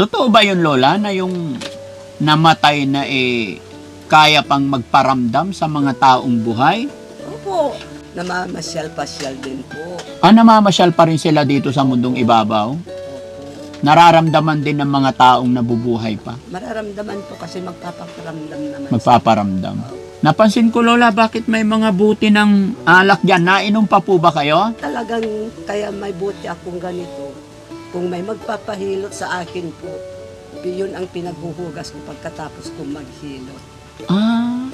Totoo ba yun, Lola, na yung namatay na eh, kaya pang magparamdam sa mga taong buhay? Opo. Namamasyal-pasyal din po. Ah, namamasyal pa rin sila dito sa mundong ibabaw? Opo. Nararamdaman din ng mga taong nabubuhay pa? Mararamdaman po kasi magpapaparamdam naman. Magpaparamdam. Napansin ko, Lola, bakit may mga buti ng alak dyan? Nainom pa po ba kayo? Talagang kaya may buti akong ganito. Kung may magpapahilot sa akin po, yun ang pinaghuhugas ko pagkatapos kong maghilot. Ah,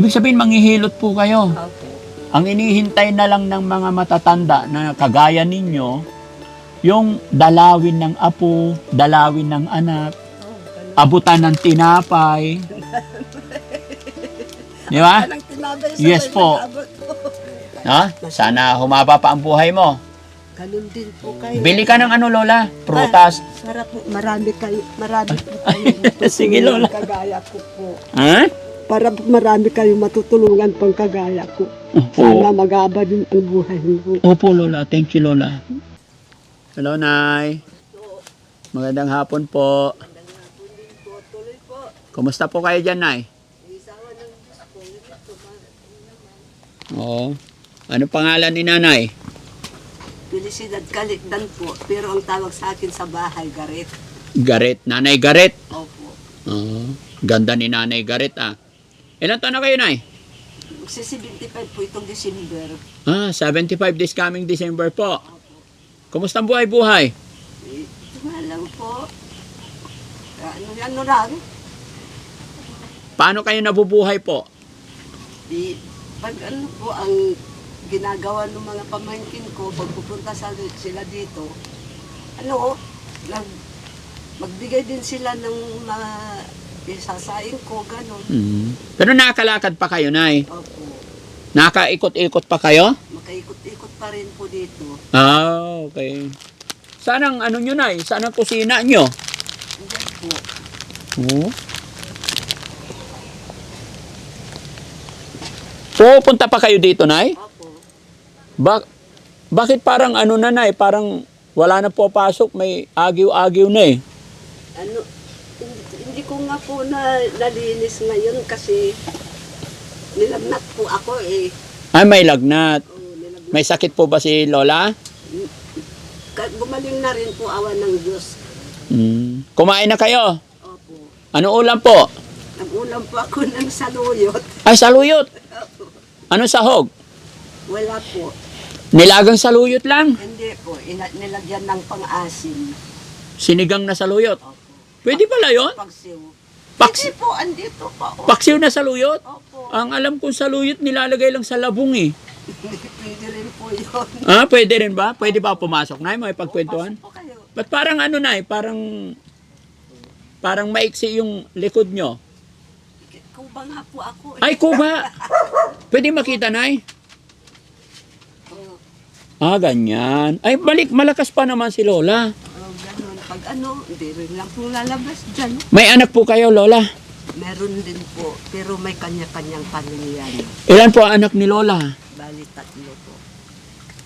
ibig sabihin manghihilot po kayo. Opo. Ang inihintay na lang ng mga matatanda na kagaya ninyo, yung dalawin ng apo, dalawin ng anak, Oh, abutan ng tinapay. Di ba? Yes po. Ha? Sana humaba pa ang buhay mo. Ganun din po kayo. Bili ka ng ano, Lola? Prutas. Para po, marami kayo, marami po kayo. Sige, Lola. Kagaya ko po. Ha? Para po marami kayong matutulungan pang kagaya ko. Sana Opo. magaba din ang buhay mo. Opo, Lola. Thank you, Lola. Hello, Nay. Magandang hapon po. Tuloy po. Kumusta po kayo dyan, Nay? Isawa ng Diyos po. Oo. Ano pangalan ni Nanay? Felicidad Kalikdan po. Pero ang tawag sa akin sa bahay, Garet. Garet. Nanay Garet. Opo. Oo. Ganda ni Nanay Garet, ah. Ilan taon na kayo, Nay? Magsi 75 po itong December. Ah, 75 this coming December po. Kumusta ang buhay-buhay? Eh, ito nga lang po. Ano, ano lang. Paano kayo nabubuhay po? Di, pag ano po ang ginagawa ng mga pamangkin ko, pag pupunta sa, sila dito, ano, nag, magbigay din sila ng mga isasaing ko, gano'n. Hmm. Pero nakakalakad pa kayo, Nay. Opo, Nakaikot-ikot pa kayo? makaikot-ikot pa rin po dito. Ah, okay. Saan ang ano nyo, Nay? Saan ang kusina nyo? Hindi po. Oo. Pupunta pa kayo dito, Nay? Opo. Bak bakit parang ano na, Nay? Parang wala na po pasok, may agiw-agiw na eh. Ano, hindi, hindi ko nga po na nalinis ngayon kasi nilagnat po ako eh. Ay, may lagnat. Oh, nilagnat. May sakit po ba si Lola? Gumaling na rin po awan ng Diyos. Hmm. Kumain na kayo? Opo. Ano ulam po? Nag-ulam po ako ng saluyot. Ay, saluyot. Ano sahog? Wala po. Nilagang saluyot lang. Hindi po. Ina- nilagyan ng pang-asim. Sinigang na saluyot. Opo. Pwede pala yon? Pagsiw. Paks Hindi po, andito pa. Oh. paksiw na saluyot? Opo. Ang alam kong saluyot nilalagay lang sa labong eh. Pwede rin po yun. Ah, pwede rin ba? Pwede ba pumasok na may pagkwentuhan? Pasok po kayo. Ba't parang ano na parang parang maiksi yung likod nyo? Kuba nga po ako. eh. Ay, kuba! Pwede makita, Nay? Oh, Ah, ganyan. Ay, balik, malakas pa naman si Lola. oh, ganun. Pag ano, hindi rin lang po lalabas dyan. May anak po kayo, Lola. Meron din po. Pero may kanya-kanyang pamilyan. Ilan po ang anak ni Lola? Bali tatlo po.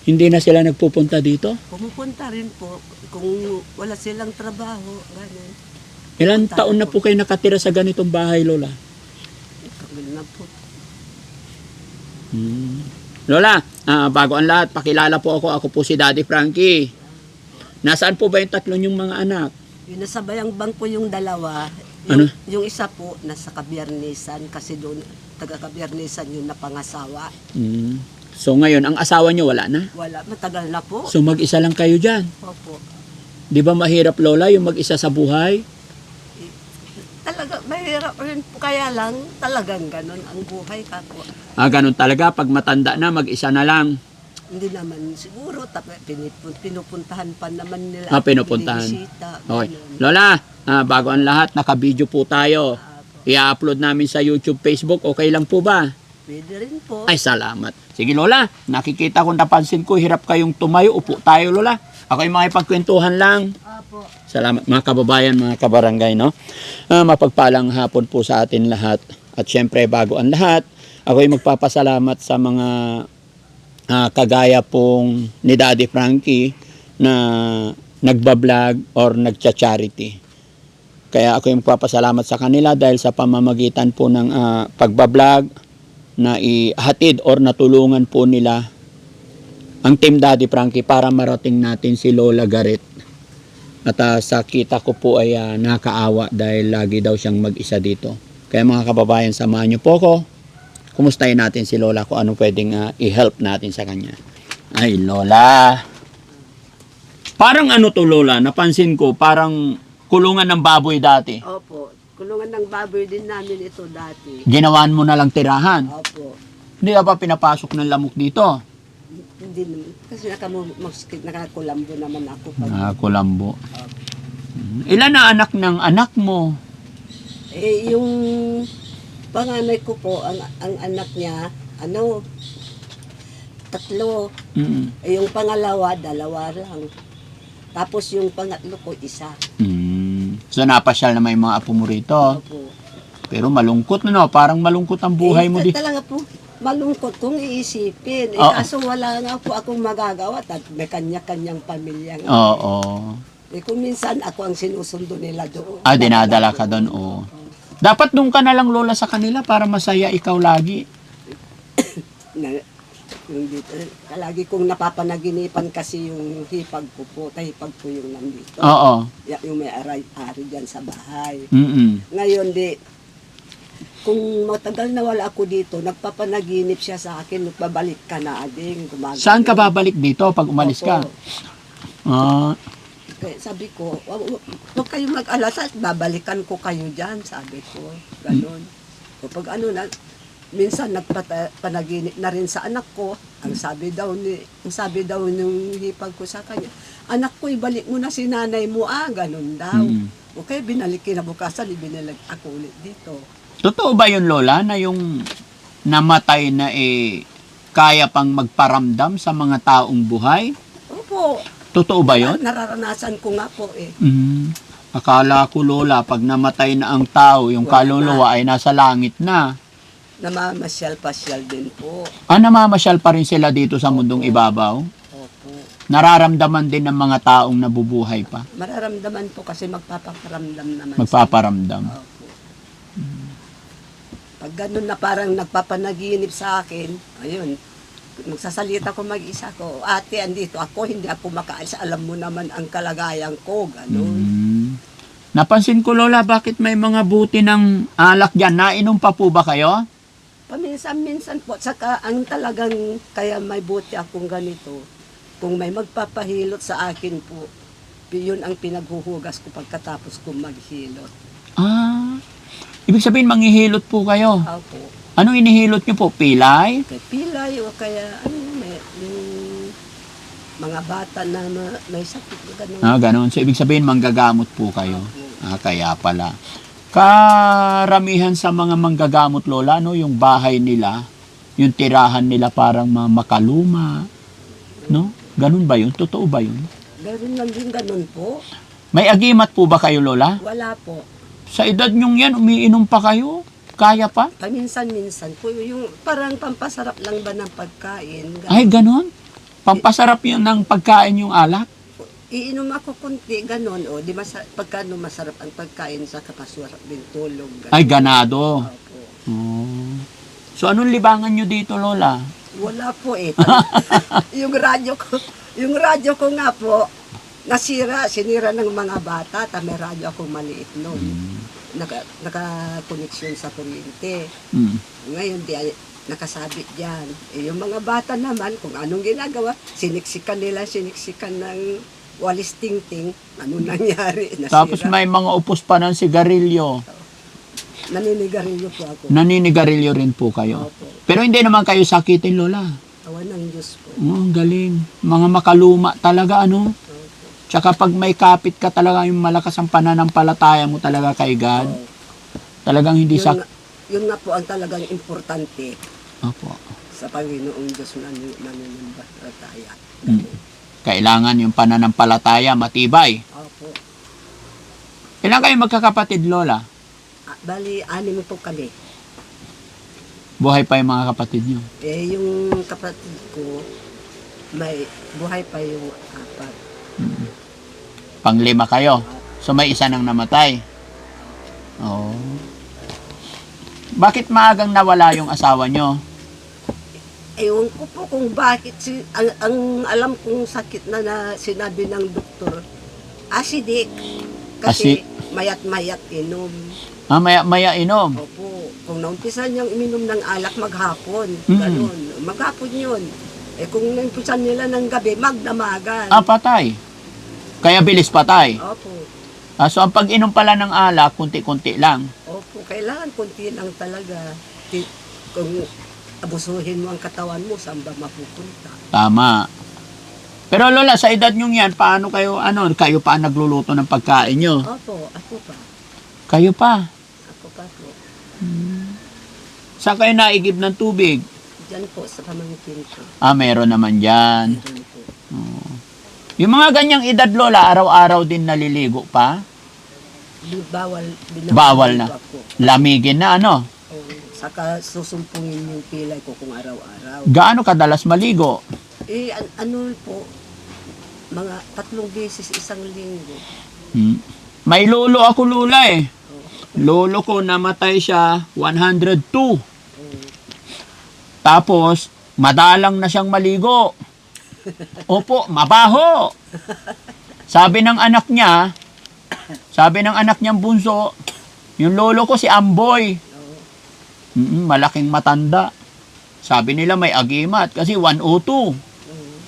Hindi na sila nagpupunta dito? Pumupunta rin po kung wala silang trabaho. Ganun. Ilan taon na po kayo nakatira sa ganitong bahay, Lola? Kagul na po. Hmm. Lola, ah, bago ang lahat, pakilala po ako. Ako po si Daddy Frankie. Nasaan po ba yung tatlo yung mga anak? Yung nasa bayang bangko yung dalawa. Ano? Yung, yung isa po, nasa kabiyernisan kasi doon, taga-kabiyernisan yung napangasawa. Hmm. So ngayon, ang asawa nyo wala na? Wala, matagal na po. So mag-isa lang kayo dyan. Opo. Di ba mahirap, Lola, yung mag-isa sa buhay? Talaga, mahirap rin po. Kaya lang, talagang ganun ang buhay ka po. Ah, ganun talaga. Pag matanda na, mag-isa na lang. Hindi naman siguro, tap- pinipun- pinupuntahan pa naman nila. Ah, pinupuntahan. binibisita, Okay. ganun. Lola, ah, bago ang lahat, naka-video po tayo. Ah, po. I-upload namin sa YouTube, Facebook. Okay lang po ba? Pwede rin po. Ay, salamat. Sige, Lola. Nakikita ko, napansin ko, hirap kayong tumayo. Upo tayo, Lola. Ako yung mga ipagkwentuhan lang. Apo. Salamat mga kababayan, mga kabarangay, no? Ah, mapagpalang hapon po sa atin lahat. At syempre, bago ang lahat, ako ay magpapasalamat sa mga ah, kagaya pong ni Daddy Frankie na nagbablog or nagcha-charity. Kaya ako yung magpapasalamat sa kanila dahil sa pamamagitan po ng ah, pagbablog na ihatid or natulungan po nila ang Team Daddy Frankie para marating natin si Lola Garet. At ah, sa kita ko po ay ah, nakaawa dahil lagi daw siyang mag-isa dito. Kaya mga kababayan, samahan niyo po ko. Kumustahin natin si Lola kung anong pwedeng ah, i-help natin sa kanya. Ay, Lola. Parang ano to, Lola? Napansin ko, parang kulungan ng baboy dati. Opo. Kulungan ng baboy din namin ito dati. Ginawan mo na lang tirahan. Opo. Hindi ka ba pinapasok ng lamok dito? Hindi naman. Kasi nakamuskit, nakakulambo naman ako. Pag, Ah, kulambo. Ilan na anak ng anak mo? Eh, yung panganay ko po, ang, ang anak niya, ano, tatlo. Mm. Eh, yung pangalawa, dalawa lang. Tapos yung pangatlo ko, isa. Mm. So napasyal na may mga apo mo rito. Opo. Pero malungkot na no, parang malungkot ang buhay eh, mo di. Talaga po, malungkot kung iisipin. Eh, Oo. kaso wala nga po akong magagawa at may kanya-kanyang pamilya nga. Oo. Eh, kung minsan ako ang sinusundo nila doon. Ah, dinadala ka doon, oo. Dapat doon ka na lang lola sa kanila para masaya ikaw lagi. na, yung dito, kalagi kong napapanaginipan kasi yung hipag ko po, tahipag ko yung nandito. Oo. Ya- Yung may aray-ari dyan sa bahay. Mm. Ngayon di, kung matagal na wala ako dito, nagpapanaginip siya sa akin, babalik ka na ading. gumagano. Saan ka babalik dito pag umalis ka? Opo. Ah, Kaya sabi ko, "Wag- wag- huwag kayong mag-alasa, babalikan ko kayo dyan, sabi ko. Ganon. O pag ano na, minsan nagpanaginip na rin sa anak ko, ang sabi daw ni, ang sabi daw nung hipag ko sa kanya, anak ko, ibalik mo na si nanay mo, ah, ganon daw. Mm. O kaya binalik kinabukasan, ibinalag ako ulit dito. Totoo ba yun lola na yung namatay na eh kaya pang magparamdam sa mga taong buhay? Opo, Totoo ba yun? nararanasan ko nga po eh. Mm. Akala ko lola, pag namatay na ang tao, yung Wala kaluluwa ay nasa langit na. Namamasyal-pasyal din po. Ah, namamasyal pa rin sila dito sa mundong ibabaw? Opo. Nararamdaman din ng mga taong nabubuhay pa. Mararamdaman po kasi magpaparamdam naman. Magpaparamdam. sila. Opo. Pag ganun na parang nagpapanaginip sa akin, ayun, magsasalita ko mag-isa ko, ate, andito ako, hindi ako makaalis, alam mo naman ang kalagayan ko, ganun. Mm. Napansin ko lola, bakit may mga buti ng alak dyan? Nainom pa po ba kayo? Paminsan-minsan po, saka ang talagang, kaya may buti akong ganito, kung may magpapahilot sa akin po, yun ang pinaghuhugas ko pagkatapos kong maghilot. Ah, ibig sabihin manghihilot po kayo. Ako, Anong inihilot nyo po? Pilay? kay pilay o kaya, ano, may, yung mga bata na ma- may sakit na ganun. Ah, ganun. So, ibig sabihin manggagamot po kayo. Opo. Ah, kaya pala. Karamihan sa mga manggagamot lola, no, yung bahay nila, yung tirahan nila parang mga makaluma, no? Ganun ba yun? Totoo ba yun? Ganun lang din ganun po. May agimat po ba kayo lola? Wala po. Sa edad nyong yan, umiinom pa kayo? Kaya pa? Paminsan-minsan po, yung parang pampasarap lang ba ng pagkain. ganun. Ay, ganun? Pampasarap yun ng pagkain yung alak? Iinom ako kunti, ganun. O, di masa, pagkano masarap ang pagkain sa kapaswarap din tulog. ganun. Ay, ganado. Opo. Oh. So, anong libangan nyo dito, Lola? Wala po eh. yung radyo ko, yung radyo ko nga po, nasira, sinira ng mga bata, ta may radyo ako maliit noon. Naka, naka-connection sa kuryente. Mm. Ngayon, di, nakasabit dyan. Eh, yung mga bata naman, kung anong ginagawa, siniksikan nila, siniksikan ng walis ting-ting, ano nangyari? Nasira. Tapos may mga upos pa ng sigarilyo. Naninigarilyo po ako. Naninigarilyo rin po kayo. Opo. Pero hindi naman kayo sakitin, Lola. Awan ng Diyos po. Oh, galing. Mga makaluma talaga, ano? Tsaka pag may kapit ka talaga, yung malakas ang pananampalataya mo talaga kay God. Talagang hindi Yun, nga- yun nga po ang talagang importante Opo. sa Panginoong Diyos na nanunumba tayo. Mm. Kailangan yung pananampalataya matibay. Opo. Ilan kayo magkakapatid, Lola? Ah, bali, anim po kami. Buhay pa yung mga kapatid nyo. Eh, yung kapatid ko, may buhay pa yung apat. Panglima kayo. So may isa nang namatay. Oo. Bakit maagang nawala yung asawa nyo? Ewan ko po kung bakit si ang, ang alam kong sakit na, na sinabi ng doktor, acidic. Kasi mayat-mayat inom. Ah, maya, maya inom. Opo, kung naumpisa niyang iminom ng alak maghapon, Mm. ganun. Maghapon yun. Eh kung naumpisan nila ng gabi, magdamagan. Ah, patay. Kaya bilis patay. Opo, Ah, so, ang pag-inom pala ng alak, kunti-kunti lang. opo, kailangan kunti lang talaga. Kung abusuhin mo ang katawan mo, saan ba mapupunta? Tama. Pero Lola, sa edad nyo yan, paano kayo, ano, kayo pa nagluluto ng pagkain nyo? Opo, ako pa. Kayo pa. Ako pa po. Saan kayo naigib ng tubig? Diyan po sa pamangkin ko. Ah, meron naman dyan. Diyan po. Yung mga ganyang edad, Lola, araw-araw din naliligo pa? Di- Bawal, binawal Bawal na. Ako. Lamigin na, ano? O, saka susumpungin yung pilay ko kung araw-araw. Gaano kadalas maligo? Eh, an- ano po, mga tatlong beses isang linggo. Hmm. May lolo ako, Lola, eh. Lolo ko, namatay siya, 102. Tapos, madalang na siyang maligo. Opo, mabaho. Sabi ng anak niya, sabi ng anak niyang bunso, yung lolo ko si Amboy. oh, Mm, malaking matanda. Sabi nila may agimat kasi 102. oh.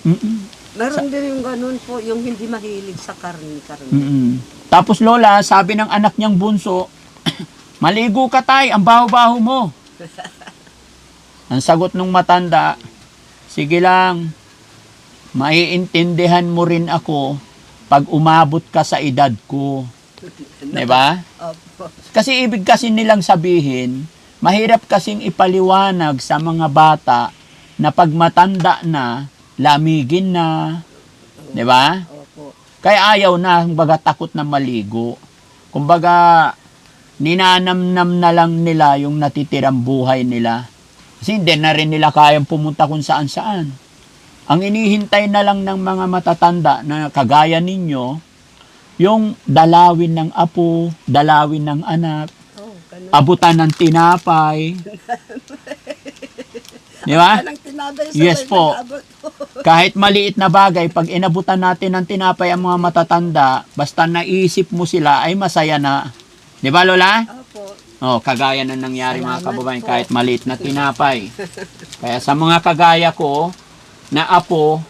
Mm-mm. Meron din yung ganun po, yung hindi mahilig sa karne-karne. Mm-mm. Tapos lola, sabi ng anak niyang bunso, maligo ka tay, ang baho-baho mo. Ang sagot ng matanda, sige lang, maiintindihan mo rin ako pag umabot ka sa edad ko. Ba? Opo. Kasi ibig kasi nilang sabihin, mahirap kasing ipaliwanag sa mga bata na pag matanda na, lamigin na. Ba? Opo. Kaya ayaw na, kumbaga takot na maligo. Kumbaga, ninanamnam na lang nila yung natitirang buhay nila. Kasi hindi na rin nila kayang pumunta kung saan saan. Ang inihintay na lang ng mga matatanda na kagaya ninyo, yung dalawin ng apo, dalawin ng anak, Oh, ganun. abutan ng tinapay. Di ba? Yes po. Kahit maliit na bagay, pag inabutan natin ng tinapay ang mga matatanda, basta naisip mo sila, ay masaya na. Di ba, Lola? Opo. Oh, kagaya na nangyari mga Salamat kababayan, po. kahit maliit na tinapay. Kaya sa mga kagaya ko, na apo,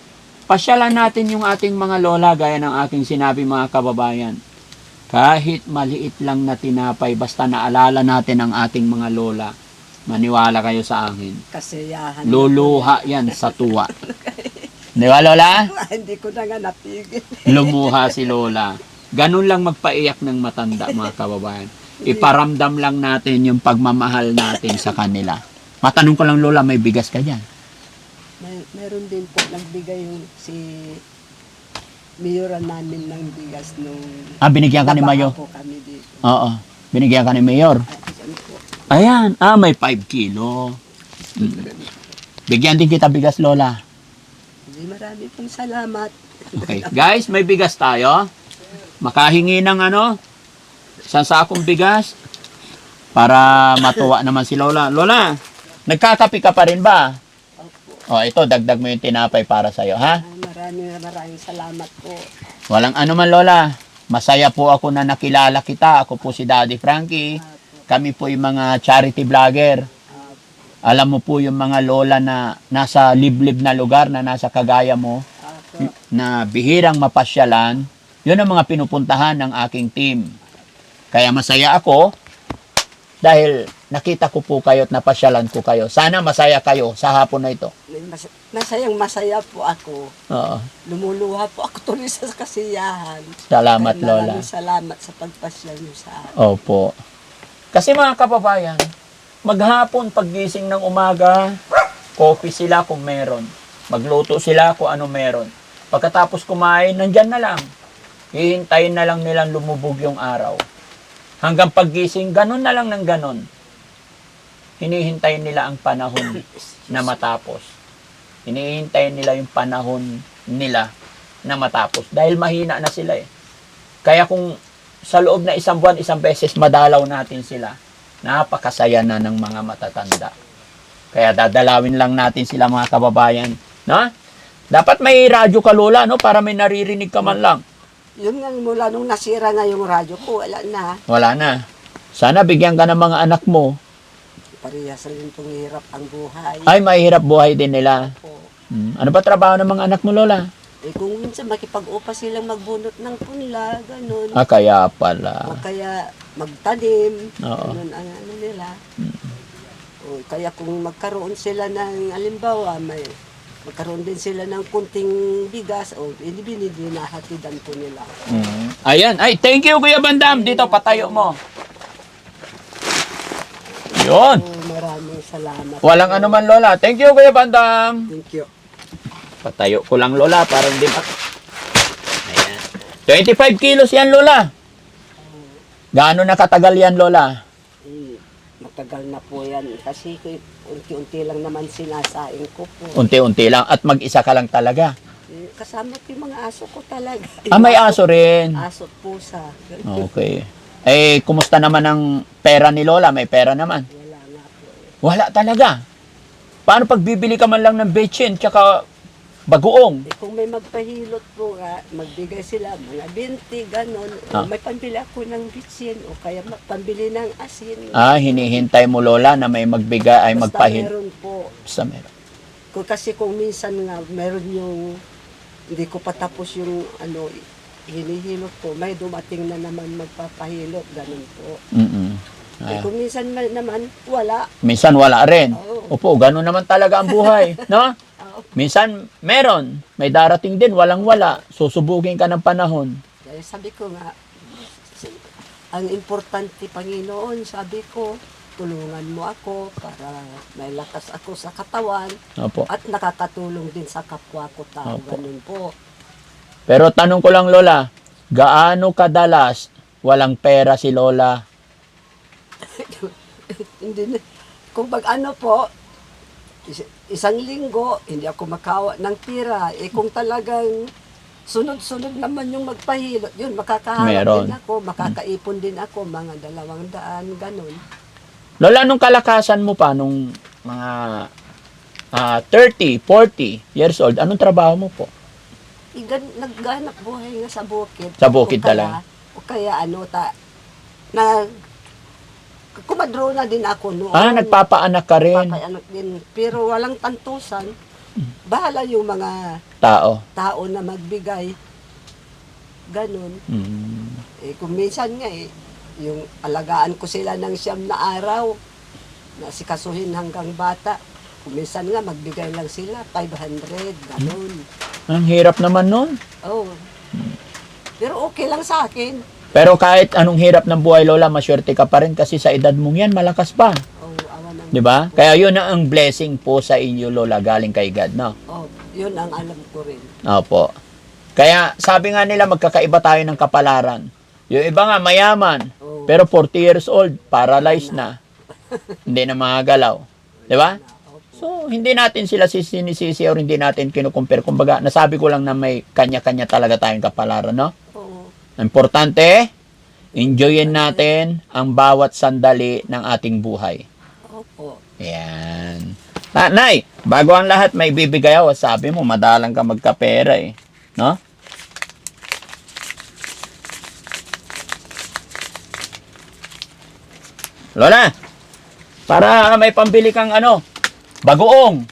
pasyalan natin yung ating mga lola, gaya ng aking sinabi mga kababayan. Kahit maliit lang na tinapay, basta naalala natin ang ating mga lola, maniwala kayo sa akin. Kasiyahan. Luluha yan sa tuwa. Di ba, Lola? Hindi ko na nga napigil. Lumuha si Lola. Ganun lang magpaiyak ng matanda, mga kababayan. Iparamdam lang natin yung pagmamahal natin sa kanila. Matanong ko lang, Lola, may bigas ka dyan? May, meron din po nagbigay yung si Mayoran namin ng bigas nung Ah, binigyan ka ni Mayo? po kami dito. Oo. Binigyan ka ni Mayor? Ayan. Ah, may 5 kilo. Mm. Bigyan din kita bigas, Lola. Marami pong salamat. Okay. Guys, may bigas tayo. Makahingi ng ano, isang sakong bigas para matuwa naman si Lola. Lola, nagkakapi ka pa rin ba? Opo. O, ito, dagdag mo yung tinapay para sa'yo, ha? Ah, maraming maraming salamat po. Walang ano man, Lola. Masaya po ako na nakilala kita. Ako po si Daddy Frankie. Kami po yung mga charity vlogger. Alam mo po yung mga lola na nasa liblib na lugar na nasa kagaya mo, na bihirang mapasyalan, yun ang mga pinupuntahan ng aking team. Kaya masaya ako dahil nakita ko po kayo at napasyalan ko kayo. Sana masaya kayo sa hapon na ito. Mas, masayang masaya po ako. Oo. Lumuluha po ako tuloy sa kasiyahan. Salamat, Kaya Lola. Salamat sa pagpasyal niyo sa akin. Opo. Kasi mga kababayan, maghapon paggising ng umaga, coffee sila kung meron. Magluto sila kung ano meron. Pagkatapos kumain, nandyan na lang. Hihintayin na lang nilang lumubog yung araw. Hanggang paggising, ganun na lang ng ganun. Hinihintayin nila ang panahon na matapos. Hinihintayin nila yung panahon nila na matapos. Dahil mahina na sila eh. Kaya kung sa loob na isang buwan, isang beses madalaw natin sila, napakasaya na ng mga matatanda. Kaya dadalawin lang natin sila mga kababayan. No? Dapat may radyo ka, Lola, no? Para may naririnig ka man lang. Yun nga, mula nung nasira nga yung radyo ko, wala na. Wala na. Sana bigyan ka ng mga anak mo. Parehas rin pong hirap ang buhay. Ay, mahirap buhay din nila. Hmm. Ano ba trabaho ng mga anak mo, Lola? Eh kung minsan makipag-upa silang magbunot ng punla, ganun. Ah, kaya pala. O kaya magtanim, Oo. ganun ang ano nila. O kaya kung magkaroon sila ng, alimbawa, may magkaroon din sila ng kunting bigas, o hindi binibinahatidan po nila. Mm. Ayan. Ay, thank you, Kuya Bandam. Dito, patayo mo. Yun. O, maraming salamat. Walang ano man, Lola. Thank you, Kuya Bandam. Thank you. Patayo ko lang, Lola, para hindi pa... Ayan. 25 kilos yan, Lola. Gaano na katagal yan, Lola? Eh, matagal na po yan. Kasi unti-unti lang naman sinasaing ko po. Unti-unti lang. At mag-isa ka lang talaga. Eh, kasama ko yung mga aso ko talaga. Ah, may aso rin. Aso at pusa. Okay. Eh, kumusta naman ang pera ni Lola? May pera naman. Wala nga po. Wala talaga. Paano pag bibili ka man lang ng bechin tsaka bagoong? Eh, kung may magpahilot po nga, magbigay sila mga 20, ganon. Ah. May pambili ako ng bitsin o kaya ma- pambili ng asin. Ah, hinihintay mo Lola na may magbigay ay Basta magpahin. meron po. Basta meron. Kung, kasi kung minsan nga, meron yung, hindi ko patapos yung ano, hinihilot ko, may dumating na naman magpapahilot, ganon po. Mm-mm. Eh, Ah, kung minsan ma- naman, wala. minsan wala rin. Oo. Opo, ganun naman talaga ang buhay, no? Minsan meron, may darating din walang wala. Susubugin ka ng panahon. Kaya sabi ko nga, ang importante, Panginoon, sabi ko, tulungan mo ako para may lakas ako sa katawan Opo. at nakakatulong din sa kapwa ko tao. Opo. Ganun po. Pero tanong ko lang Lola, gaano kadalas walang pera si Lola? hindi na, kung pag ano po, isang linggo, hindi ako makawa ng tira. Eh kung talagang sunod-sunod naman yung magpahilot, yun, makakaharap din ako, makakaipon din ako, mga dalawang daan, ganun. Lola, nung kalakasan mo pa, nung mga ah, 30, 40 years old, anong trabaho mo po? Igan, nagganap buhay nga sa bukid. Sa bukid talaga? O kaya ano, ta, nag, kumadro na din ako noon. Ah, nagpapaanak ka rin, Papaanak din. Pero walang tantusan. Bahala yung mga tao. tao na magbigay. Ganon. Mm. Eh, kung minsan nga eh, yung alagaan ko sila ng siyam na araw, na sikasuhin hanggang bata. Kung minsan nga, magbigay lang sila, 500, ganon. Ang hirap naman nun. Oh. Pero okay lang sa akin. Pero kahit anong hirap ng buhay, Lola, maswerte ka pa rin kasi sa edad mong yan, malakas pa. Oh. Di ba? Kaya yun na ang blessing po sa inyo, Lola, galing kay God, no? Oh, yun ang alam ko rin. Opo. Kaya sabi nga nila, magkakaiba tayo ng kapalaran. Yung iba nga, mayaman. Oh, Pero 40 years old, paralyzed na. hindi na makagalaw. Di ba? So, hindi natin sila sinisisi or hindi natin kinukumpare. Kumbaga, nasabi ko lang na may kanya-kanya talaga tayong kapalaran, no? Importante, enjoyin natin ang bawat sandali ng ating buhay. Opo. Yan. Nanay, bago ang lahat, may bibigay ako. Sabi mo, madalang ka magkapera eh. No? Lola, para may pambili kang ano, bagoong.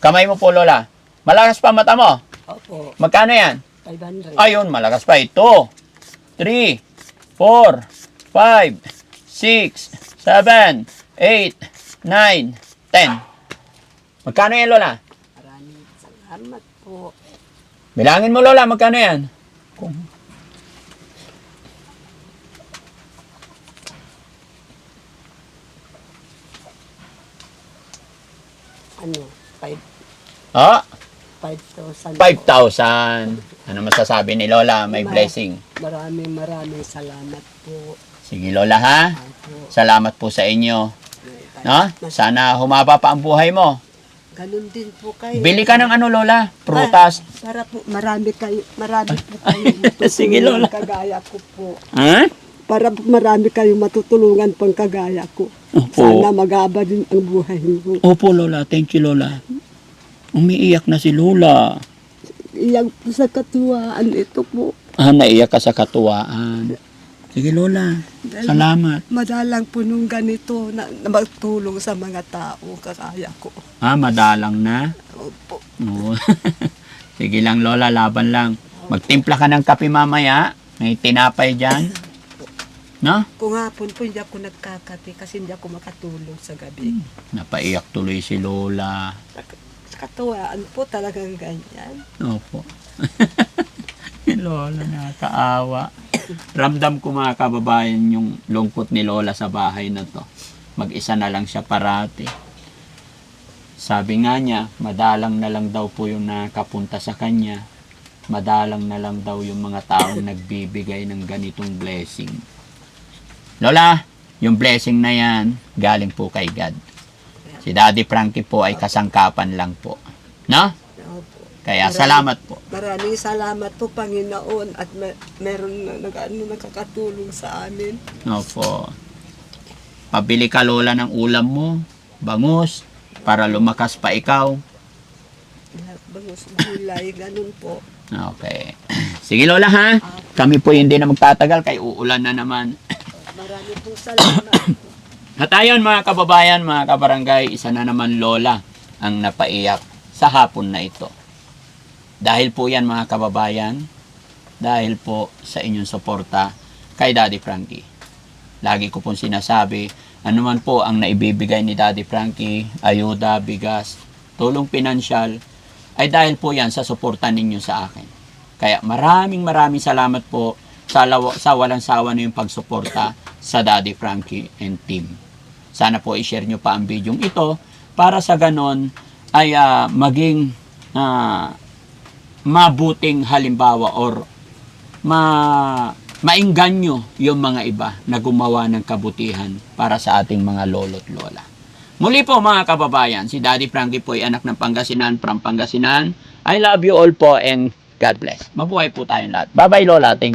Kamay mo po, Lola. Malakas pa mata mo. Opo. Magkano yan? 500. Ayun, malakas pa. Ito. 3, 4, 5, 6, 7, 8, 9, 10. Magkano yan, Lola? Maraming salamat po. Bilangin mo, Lola, magkano yan? Kung... Ano? 5 Oh, 5,000. 5,000. Ano masasabi ni Lola? May Ma- blessing. Maraming maraming salamat po. Sige, Lola, ha? Opo. Salamat po sa inyo. No? Sana humaba pa ang buhay mo. Ganun din po kayo. Bili ka ng ano, Lola? Prutas. Para po marami kayo, marami po kayo Sige, matutulungan Lola. kagaya ko po. Ha? Para po marami kayong matutulungan pang kagaya ko. Opo. Sana magaba din ang buhay mo. Opo, Lola. Thank you, Lola. Umiiyak na si Lola. Iyang po sa katuwaan ito po. Ah, naiyak ka sa katuwaan. Sige, Lola. Salamat. Madalang po nung ganito na, na magtulong sa mga tao kagaya ko. Ah, madalang na. Opo. Oo. Sige lang, Lola. Laban lang. Magtimpla ka ng kape mamaya. May tinapay dyan. No? Kung hapon po hindi ako nagkakape kasi hindi ako makatulog sa gabi. Napaiyak tuloy si Lola. Sa katuwaan po talagang ganyan. Opo. Lola, nakakaawa. Ramdam ko mga kababayan yung lungkot ni Lola sa bahay na to. Mag-isa na lang siya parati. Sabi nga niya, madalang na lang daw po yung nakapunta sa kanya. Madalang na lang daw yung mga taong nagbibigay ng ganitong blessing. Lola, yung blessing na yan, galing po kay God. Si Daddy Frankie po ay kasangkapan lang po. No? Opo. Kaya Maraming- salamat po. Maraming salamat po Panginoon at me- meron na nag, ano, nakakatulong sa amin. Opo. Pabili ka lola ng ulam mo, bangus, para lumakas pa ikaw. Bangus gulay, ganun po. Okay. Sige lola ha. Kami po hindi na magtatagal kay uulan na naman. Maraming pong salamat. At ayun mga kababayan, mga kabarangay, isa na naman lola ang napaiyak sa hapon na ito. Dahil po yan mga kababayan, dahil po sa inyong suporta kay Daddy Frankie. Lagi ko pong sinasabi, ano man po ang naibibigay ni Daddy Frankie, ayuda, bigas, tulong pinansyal, ay dahil po yan sa suporta ninyo sa akin. Kaya maraming maraming salamat po sa, lawa, sa walang sawa na yung pagsuporta sa Daddy Frankie and team. Sana po i-share nyo pa ang video ito para sa ganon ay ah, maging ah, mabuting halimbawa or ma maingganyo yung mga iba na gumawa ng kabutihan para sa ating mga lolo't lola. Muli po mga kababayan, si Daddy Frankie po ay anak ng Pangasinan from Pangasinan. I love you all po and God bless. Mabuhay po tayong lahat. Bye-bye Lola. Thank you.